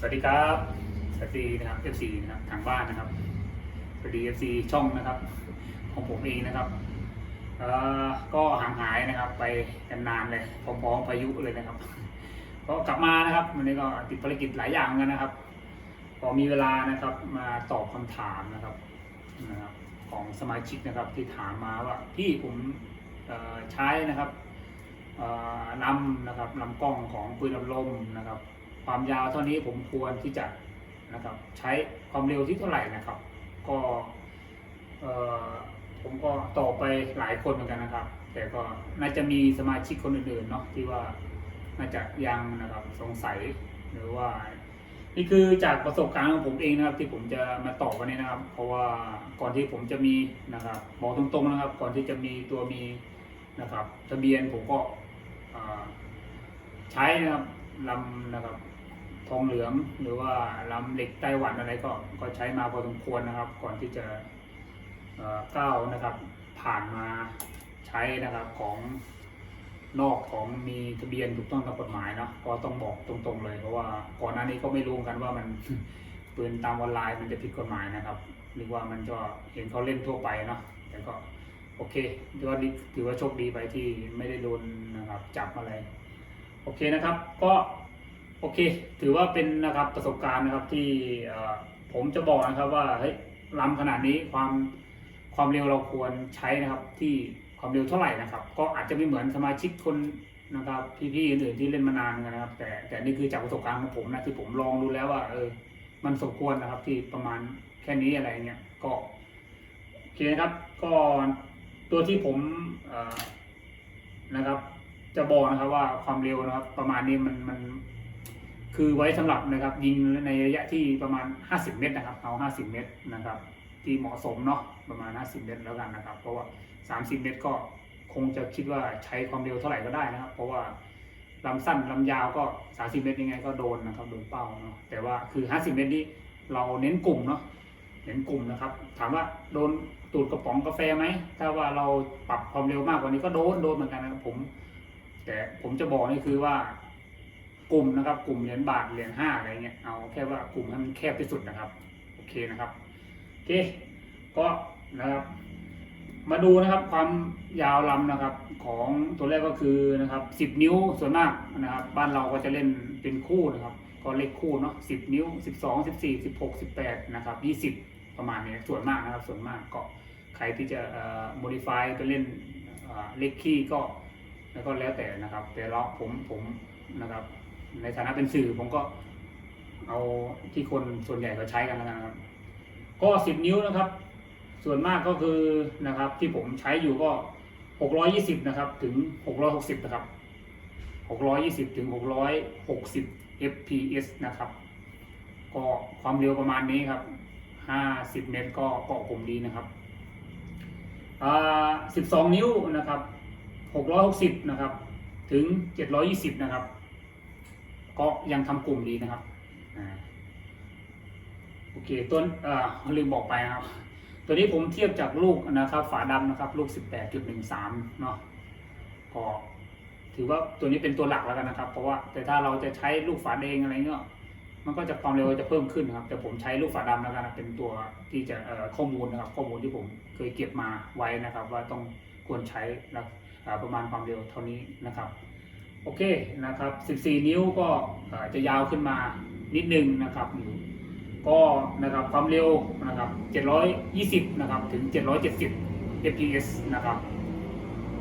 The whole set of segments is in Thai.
สวัสดีครับสวัสดีนะครับ FC นะครับทางบ้านนะครับสวัสดี FC ช่องนะครับ ของผมเองนะครับเอ่อก็ห่างหายนะครับไปกันนานเลยพร้อมๆพายุเลยนะครับ ก็กลับมานะครับวันนี้ก็ติดภารกิจหลายอย่างเหมือนกันนะครับ พอมีเวลานะครับมาตอบคำถามนะครับนะครับของสมาชิกนะครับที่ถามมาว่าพี่ผมใช้นะครับลำนะครับลำกล้องของปืนลำลมนะครับ ความยาวเท่านี้ผมควรที่จะนะครับใช้ความเร็วที่เท่าไหร่นะครับ ก็เอ่อผมก็ตอบไปหลายคนเหมือนกันนะครับ แต่ก็น่าจะมีสมาชิกคนอื่นๆเนาะที่ว่าน่าจะยังนะครับสงสัยหรือว่า นี่คือจากประสบการณ์ของผมเองนะครับ ที่ผมจะมาตอบวันนี้นะครับ เพราะว่าก่อนที่ผมจะมีนะครับบอกตรงๆนะครับ ก่อนที่จะมีตัวมีนะครับ ทะเบียนผมก็ใช้นะครับลำนะครับ ทองเหลืองหรือว่าลำเหล็กไต้หวันอะไรก็ก็ใช้มาพอสมควรนะครับ ก่อนที่จะก้าวนะครับ ผ่านมาใช้นะครับของนอกของมีทะเบียนถูกต้องตามกฎหมายเนาะก็ต้องบอกตรงๆเลย เพราะว่าก่อนหน้านี้ก็ไม่รู้กันว่ามันปืนตามออนไลน์มันจะผิดกฎหมายนะครับหรือว่ามันก็เห็นเขาเล่นทั่วไปเนาะแต่ก็โอเคถือว่าถือว่าโชคดีไปที่ไม่ได้โดนนะครับจับอะไร โอเคนะครับ ก็ โอเค ถือว่าเป็นนะครับประสบการณ์นะครับที่ผมจะบอกนะครับว่าเฮ้ยล้ำขนาดนี้ความความเร็วเราควรใช้นะครับ ที่ความเร็วเท่าไหร่นะครับ ก็อาจจะไม่เหมือนสมาชิกคนนะครับพี่ๆอื่นๆที่เล่นมานานกันนะครับ แต่แต่นี่คือจากประสบการณ์ของผมนะที่ผมลองดูแล้วว่าเออมันสมควรนะครับที่ประมาณแค่นี้อะไรเงี้ยก็โอเคนะครับ ก็ตัวที่ผมนะครับ จะบอกนะครับว่าความเร็วนะครับ ประมาณนี้มันมัน คือไว้สำหรับนะครับยิงในระยะที่ประมาณ 50 เมตรนะครับ เอา 50 เมตรนะครับ ที่เหมาะสมเนาะประมาณ 50 เมตรแล้วกันนะครับ เพราะว่า 30 เมตรก็คงจะคิดว่าใช้ความเร็วเท่าไหร่ก็ได้นะครับ เพราะว่าลำสั้นลำยาวก็ 30 เมตรยังไงก็โดนนะครับโดนเป้าเนาะแต่ว่าคือ 50 เมตรนี้เราเน้นกลุ่มเนาะเน้นกลุ่มนะครับ ถามว่าโดนตูดกระป๋องกาแฟไหมถ้าว่าเราปรับความเร็วมากกว่านี้ก็โดนโดนเหมือนกันนะครับผม แต่ผมจะบอกนี่คือว่า กลุ่มนะครับ กลุ่มเหรียญบาทเหรียญห้าอะไรเงี้ยเอาแค่ว่ากลุ่มให้มันแคบที่สุดนะครับโอเคนะครับโอเคก็นะครับ มาดูนะครับความยาวลำนะครับ ของตัวแรกก็คือนะครับสิบนิ้วส่วนมากนะครับ บ้านเราก็จะเล่นเป็นคู่นะครับ ก็เลขคู่เนาะสิบนิ้วสิบสองสิบสี่สิบหกสิบแปดนะครับยี่สิบประมาณนี้ส่วนมากนะครับ ส่วนมากก็ใครที่จะเอ่อ modify ไปเล่นเอ่อเลขคี่ก็แล้วก็แล้วแต่นะครับ แต่เราผมผมนะครับ ในฐานะเป็นสื่อผมก็เอาที่คนส่วนใหญ่เขาใช้กันแล้วนะครับ ก็สิบนิ้วนะครับ ส่วนมากก็คือนะครับที่ผมใช้อยู่ก็หกร้อยี่สิบนะครับถึงหกร้อยหกสิบนะครับหกร้อยี่สิบถึงหกร้อยหกสิบ fps นะครับ ก็ความเร็วประมาณนี้ครับห้าสิบเมตรก็เกาะกลุ่มดีนะครับอ่าสิบสองนิ้วนะครับหกร้อยหกสิบนะครับ ถึงเจ็ดร้อยี่สิบนะครับ ก็ยังทำกลุ่มดีนะครับอโอเคต้นเอ่อลืมบอกไปนะครับ ตัวนี้ผมเทียบจากลูกนะครับ ฝาดำนะครับ ลูก 18.13 เนาะก็ถือว่าตัวนี้เป็นตัวหลักแล้วกันนะครับ เพราะว่าแต่ถ้าเราจะใช้ลูกฝาแดงอะไรเงี้ยมันก็จะความเร็วจะเพิ่มขึ้นครับ แต่ผมใช้ลูกฝาดำแล้วกันเป็นตัวที่จะข้อมูลนะครับ ข้อมูลที่ผมเคยเก็บมาไว้นะครับ ว่าต้องควรใช้ประมาณความเร็วเท่านี้นะครับ โอเคนะครับ 14 นิ้วก็จะยาวขึ้นมานิดนึงนะครับ ก็นะครับความเร็วนะครับ 720 นะครับถึง 770 fps นะครับ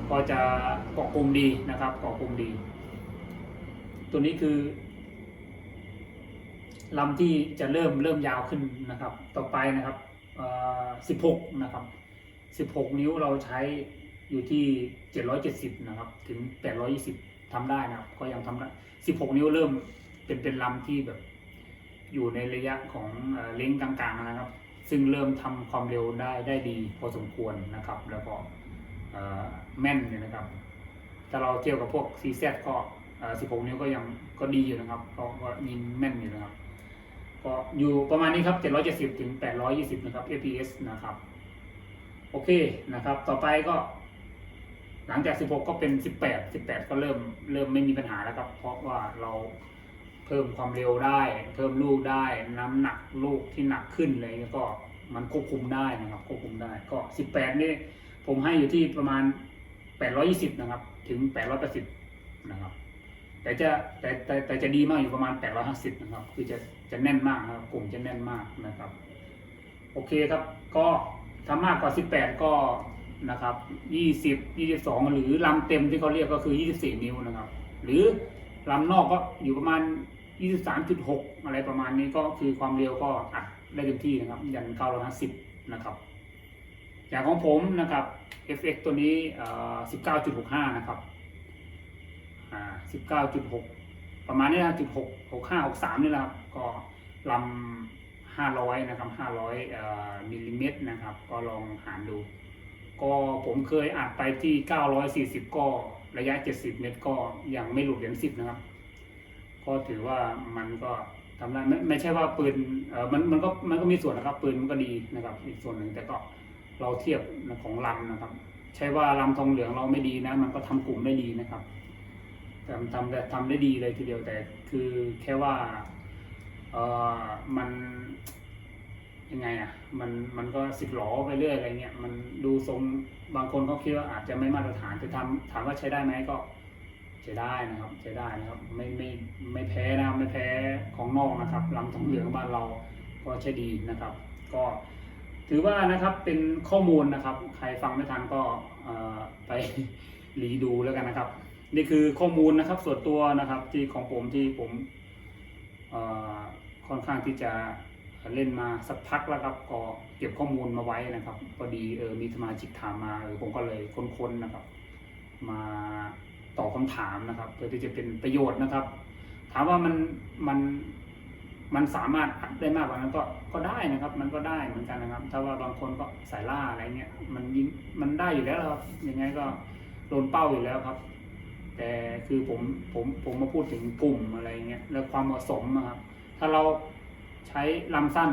ก็จะเกาะกลุ่มดีนะครับเกาะกลุ่มดี ตัวนี้คือลำที่จะเริ่มเริ่มยาวขึ้นนะครับ ต่อไปนะครับ 16 นะครับ 16 นิ้วเราใช้อยู่ที่ 770 นะครับ ถึง 820 ทำได้นะครับก็ยังทำได้16นิ้วเริ่มเป็นเป็นลำที่แบบ อยู่ในระยะของเล้งกลางๆนะครับ ซึ่งเริ่มทำความเร็วได้ได้ดีพอสมควรนะครับ แล้วก็แม่นเนี่ยนะครับถ้าเราเทียบกับพวก CZ ก็เอ่อ16นิ้วก็ยังก็ดีอยู่นะครับก็ก็ยิงแม่นอยู่นะครับ ก็อยู่ประมาณนี้ครับ770ถึง820นะครับ fps นะครับ โอเคนะครับ ต่อไปก็ หลังจาก 16 ก็เป็น 18 18 ก็เริ่มเริ่มไม่มีปัญหาแล้วครับ เพราะว่าเราเพิ่มความเร็วได้ เพิ่มลูกได้ น้ำหนักลูกที่หนักขึ้นอะไรเงี้ยก็มันควบคุมได้นะครับควบคุมได้ก็ 18 นี่ผมให้อยู่ที่ประมาณ 820 นะครับ ถึง 880 นะครับ แต่จะแต่แต่แต่จะดีมากอยู่ประมาณ 850 นะครับ คือจะจะแน่นมากนะครับกลุ่มจะแน่นมากนะครับ โอเคครับ ก็ถ้ามากกว่า 18 ก็ นะครับ 20 22 หรือลำเต็มที่เขาเรียกก็คือ 24 นิ้วนะครับ หรือลำนอกก็อยู่ประมาณ 23.6 อะไรประมาณนี้ก็คือความเร็วก็อัดได้เต็มที่นะครับ ยัน950 นะครับ อย่างของผมนะครับ FX ตัวนี้เอ่อ19.65 นะครับอ่า19.6 ประมาณนี้นะจุดหกหกห้าหกสามนี่แหละครับ ก็ลำห้าร้อยนะครับห้าร้อยมิลลิเมตรนะครับ ก็ลองหารดู ก็ผมเคยอัดไปที่เก้าร้อยสี่สิบก็ระยะเจ็ดสิบเมตรก็ยังไม่หลุดเหรียญสิบนะครับ ก็ถือว่ามันก็ทำได้ไม่ไม่ใช่ว่าปืนเออมันมันก็มันก็มีส่วนนะครับ ปืนมันก็ดีนะครับ อีกส่วนหนึ่งแต่ก็เราเทียบของลำนะครับ ใช่ว่าลำทองเหลืองเราไม่ดีนะ มันก็ทำกลุ่มได้ดีนะครับทำทำได้ทำได้ดีเลยทีเดียวแต่คือแค่ว่าเออมัน ยังไงอะมันมันก็สิบหลอไปเรื่อยอะไรเงี้ยมันดูทรงบางคนเขาคิดว่าอาจจะไม่มาตรฐานแต่ทำถามว่าใช้ได้ไหมก็ใช้ได้นะครับใช้ได้นะครับไม่ไม่ไม่แพ้นะไม่แพ้ของนอกนะครับลำทองเหลืองบ้านเราก็ใช้ดีนะครับ ก็ถือว่านะครับเป็นข้อมูลนะครับ ใครฟังไม่ทันก็ไปรีดูแล้วกันนะครับ นี่คือข้อมูลนะครับส่วนตัวนะครับที่ของผมที่ผมค่อนข้างที่จะ เล่นมาสักพักแล้วครับก็เก็บข้อมูลมาไว้นะครับพอดีเออมีสมาชิกถามมาเออผมก็เลยค้นๆนะครับ มาตอบคำถามนะครับเพื่อที่จะเป็นประโยชน์นะครับ ถามว่ามันมันมันสามารถอัดได้มากกว่านั้นก็ก็ได้นะครับ มันก็ได้เหมือนกันนะครับ ถ้าว่าบางคนก็สายล่าอะไรเงี้ยมันยิงมันได้อยู่แล้วครับยังไงก็โดนเป้าอยู่แล้วครับ แต่คือผมผมผมมาพูดถึงกลุ่มอะไรเงี้ยแล้วความเหมาะสมนะครับ ถ้าเรา ใช้ลำสั้น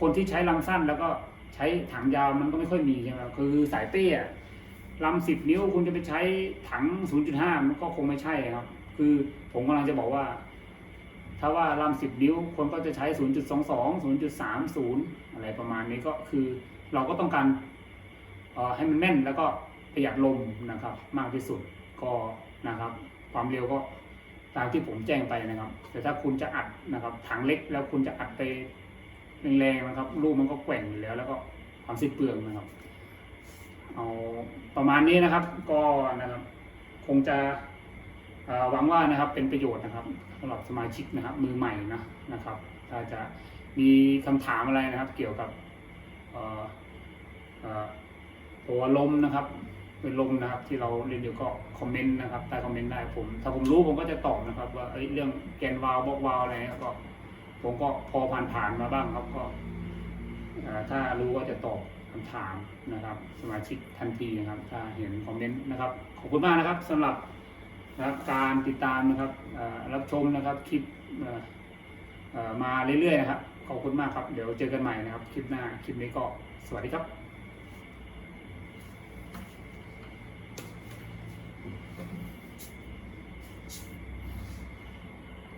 คนที่ใช้ลำสั้นแล้วก็ใช้ถังยาวมันก็ไม่ค่อยมีใช่ไหมครับคือสายเป้อะลำสิบนิ้วคุณจะไปใช้ถัง 0.5 มันก็คงไม่ใช่ครับ คือผมกำลังจะบอกว่า ถ้าว่าลำสิบนิ้วคนก็จะใช้ 0.22 0.30 อะไรประมาณนี้ก็คือเราก็ต้องการออให้มันแม่นแล้วก็ประหยัดลมนะครับ มากที่สุดก็นะครับ ความเร็วก็ ตามที่ผมแจ้งไปนะครับ แต่ถ้าคุณจะอัดนะครับถังเล็กแล้วคุณจะอัดไปแรงๆนะครับลูกมันก็แกว่งอยู่แล้ว แล้วก็ความสิ้นเปลืองนะครับเอาประมาณนี้นะครับก็นะครับ คงจะหวังว่านะครับเป็นประโยชน์นะครับสำหรับสมาชิกนะครับ มือใหม่นะนะครับ ถ้าจะมีคำถามอะไรนะครับ เกี่ยวกับตัวลมนะครับ เป็นลมนะครับที่เราเรียนอยู่ก็คอมเมนต์นะครับใต้คอมเมนต์ได้ผม ถ้าผมรู้ผมก็จะตอบนะครับ ว่าเอ้ยเรื่องแกนวาลบล็อกวาลอะไรเงี้ก็ ผมก็พอผ่านๆมาบ้างครับก็ถ้ารู้ว่าจะตอบคำถามนะครับ สมาชิกทันทีนะครับ ถ้าเห็นคอมเมนต์นะครับ ขอบคุณมากนะครับสำหรับนะครับการติดตามนะครับรับชมนะครับคลิปมาเรื่อยๆนะครับขอบคุณมากครับ เดี๋ยวเจอกันใหม่นะครับ คลิปหน้า คลิปนี้ก็สวัสดีครับ